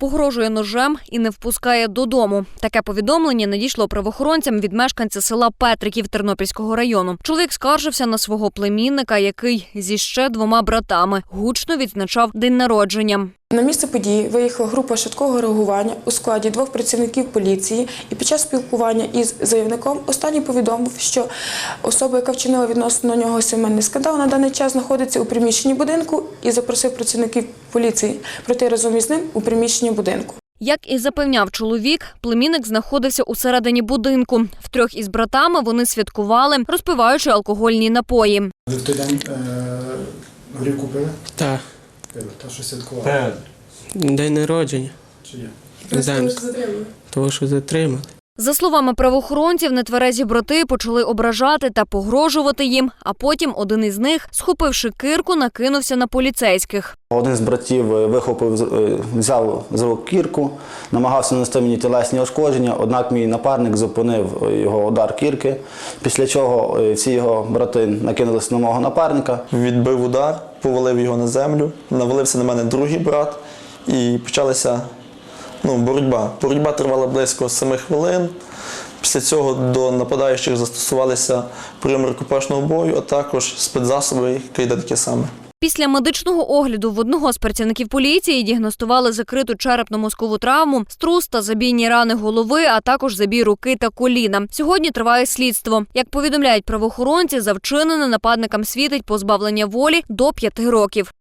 погрожує ножем і не впускає додому. Таке повідомлення надійшло правоохоронцям від мешканця села Петриків Тернопільського району. Чоловік скаржився на свого племінника, який зі ще двома братами гучно відзначав день народження. На місце події виїхала група швидкого реагування у складі двох працівників поліції, і під час спілкування із заявником останній повідомив, що особа, яка вчинила відносно нього сімейний скандал, на даний час знаходиться у приміщенні будинку і запросив працівників поліції пройти разом із ним у приміщення будинку. Як і запевняв чоловік, племінник знаходився усередині будинку. Втрьох із братами вони святкували, розпиваючи алкогольні напої. Ви в той день е, горівку пили? Так. Та що святкували? день народження. Чи ні? Того, що затримали. За словами правоохоронців, нетверезі брати почали ображати та погрожувати їм. А потім один із них, схопивши кирку, накинувся на поліцейських. Один з братів е, вихопив, з- е, взяв з рук кірку, намагався нанести мені тілесні ушкодження, однак мій напарник зупинив е, його удар кірки, після чого всі його брати накинулися на мого напарника. відбив удар, повалив його на землю, навалився на мене другий брат і почалася ну, боротьба. Боротьба тривала близько 7 хвилин. Після цього до нападаючих застосувалися прийоми рукопашного бою, а також спецзасоби, кайданки саме. Після медичного огляду в одного з працівників поліції діагностували закриту черепно-мозкову травму, струс та забійні рани голови, а також забій руки та коліна. Сьогодні триває слідство. Як повідомляють правоохоронці, за вчинене нападникам світить позбавлення волі до п'яти років.